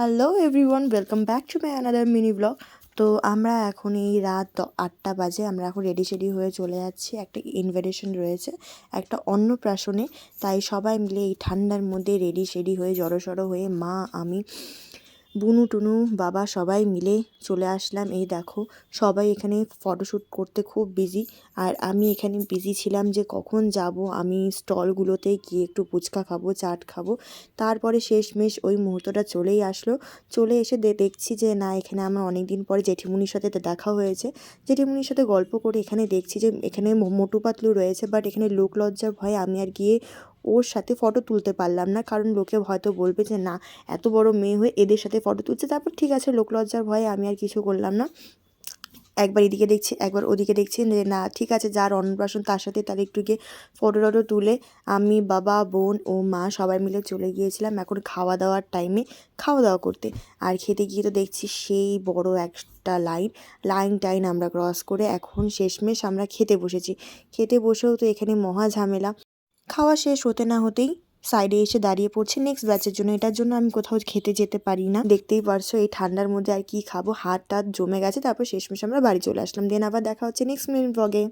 Hello everyone welcome back to my another mini blog তো আমরা এখন এই রাত আটটা বাজে, আমরা এখন রেডি সেডি হয়ে চলে যাচ্ছি। একটা ইনভাইটেশন রয়েছে, একটা অন্নপ্রাশনে। তাই সবাই মিলে এই ঠান্ডার মধ্যে রেডি সেডি হয়ে সড়ো হয়ে মা, আমি বুনু, টুনু, বাবা সবাই মিলে চলে আসলাম। এই দেখো, সবাই এখানে ফটোশ্যুট করতে খুব বিজি আর আমি এখানে বিজি ছিলাম যে কখন যাব। আমি স্টলগুলোতে গিয়ে একটু ফুচকা খাব, চাট খাব। তারপরে শেষমেশ ওই মুহূর্তটা চলেই আসলো। চলে এসে দেখছি যে, না, এখানে আমার অনেক দিন পরে জেঠিমুনির সাথে দেখা হয়েছে। জেঠিমুনির সাথে গল্প করে এখানে দেখছি যে, এখানে মোটু পাতলু রয়েছে বাট এখানে লোক লজ্জার ভয়ে আমি আর গিয়ে ওর সাথে ফটো তুলতে পারলাম না। কারণ লোকে হয়তো বলবে যে, না, এত বড় মেয়ে হয়ে এদের সাথে ফটো তুলছে। তারপর ঠিক আছে, লোক লজ্জার ভয়ে আমি আর কিছু করলাম না। একবার এদিকে দেখছি, একবার ওদিকে দেখছি যে, না, ঠিক আছে যার অন্নপ্রাশন তার সাথে তার একটু গিয়ে ফটো টটো তুলে আমি বাবা, বোন ও মা সবাই মিলে চলে গিয়েছিলাম এখন খাওয়া দাওয়ার টাইমে খাওয়া দাওয়া করতে। আর খেতে গিয়ে তো দেখছি সেই বড় একটা লাইন লাইন টাইন আমরা ক্রস করে এখন শেষমেশ আমরা খেতে বসেছি। খেতে বসেও তো এখানে মহা ঝামেলা। খাওয়া শেষ হতে না হতেই সাইডে এসে দাঁড়িয়ে পড়ছে। নেক্সট ব্যাচের জন্য এটার জন্য আমি কোথাও খেতে যেতে পারি না। দেখতেই পারছ এই ঠান্ডার মধ্যে আর কি খাব। হাত টাত জমে গেছে, তারপর শেষমেশ আমরা বাড়ি চলে আসলাম। দেন আবার দেখা হচ্ছে নেক্সট মিনিট ব্লগে